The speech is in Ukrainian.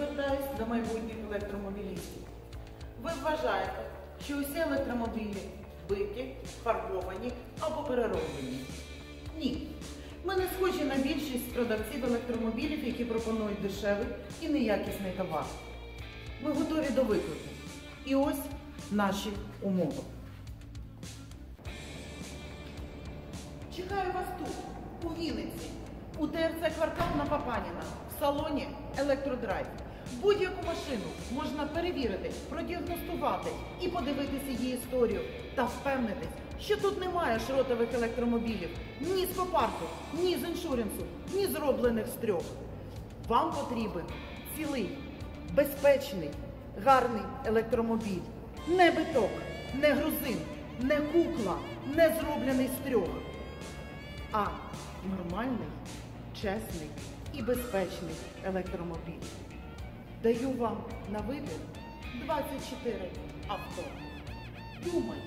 звертаюсь до майбутніх електромобілістів. Ви вважаєте, що усі електромобілі биті, фарбовані або перероблені? Ні. Ми не схожі на більшість продавців електромобілів, які пропонують дешевий і неякісний товар. Ми готові до виклику. І ось наші умови. Чекаю вас тут, у Вінниці, у ТРЦ квартал на Папаніна, в салоні Електродрайв. Будь-яку машину можна перевірити, продіагностувати і подивитися її історію та впевнитись, що тут немає шротових електромобілів ні з копарку, ні з іншуренсу, ні зроблених з трьох. Вам потрібен цілий, безпечний, гарний електромобіль. Не биток, не грузин, не кукла, не зроблений з трьох а нормальний, чесний і безпечний електромобіль. Даю вам на вибір 24 авто. Думай,